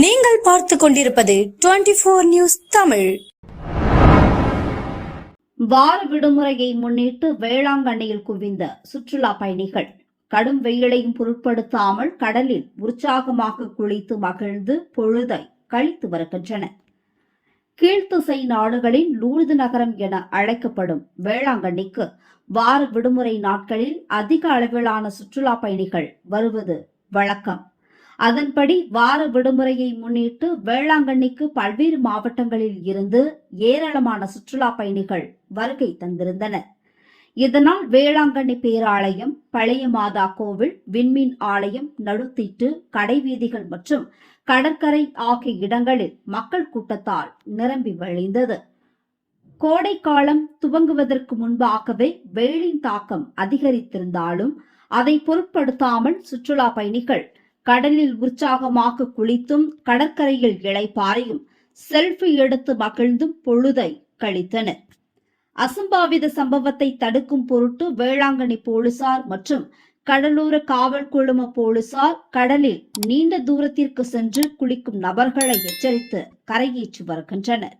நீங்கள் பார்த்து கொண்டிருப்பது டுவெண்டி போர் நியூஸ் தமிழ். வார விடுமுறையை முன்னிட்டு வேளாங்கண்ணியில் குவிந்த சுற்றுலா பயணிகள் கடும் வெயிலையும் பொருட்படுத்தாமல் கடலில் உற்சாகமாக குளித்து மகிழ்ந்து பொழுதை கழித்து வருகின்றனர். கீழ்த்திசை நாடுகளின் லூழுது நகரம் என அழைக்கப்படும் வேளாங்கண்ணிக்கு வார விடுமுறை நாட்களில் அதிக அளவிலான சுற்றுலா பயணிகள் வருவது வழக்கம். அதன்படி வார விடுமுறையை முன்னிட்டு வேளாங்கண்ணிக்கு பல்வேறு மாவட்டங்களில் இருந்து ஏராளமான சுற்றுலா பயணிகள் வருகை தந்திருந்தனர். இதனால் வேளாங்கண்ணி பேராலயம் பழைய மாதா கோவில் விண்மீன் ஆலயம் நடுத்தீட்டு கடைவீதிகள் மற்றும் கடற்கரை ஆகிய இடங்களில் மக்கள் கூட்டத்தால் நிரம்பி வழிந்தது. கோடை காலம் துவங்குவதற்கு முன்பாகவே வெயிலின் தாக்கம் அதிகரித்திருந்தாலும் அதை பொருட்படுத்தாமல் சுற்றுலா பயணிகள் கடலில் உற்சாகமாக குளித்தும் கடற்கரையில் இளைப்பாறையும் செல்ஃபி எடுத்து மகிழ்ந்தும் பொழுதை கழித்தனர். அசம்பாவித சம்பவத்தை தடுக்கும் பொருட்டு வேளாங்கண்ணி போலீசார் மற்றும் கடலோர காவல் குழும போலீசார் கடலில் நீண்ட தூரத்திற்கு சென்று குளிக்கும் நபர்களை எச்சரித்து கரையேற்றி வருகின்றனர்.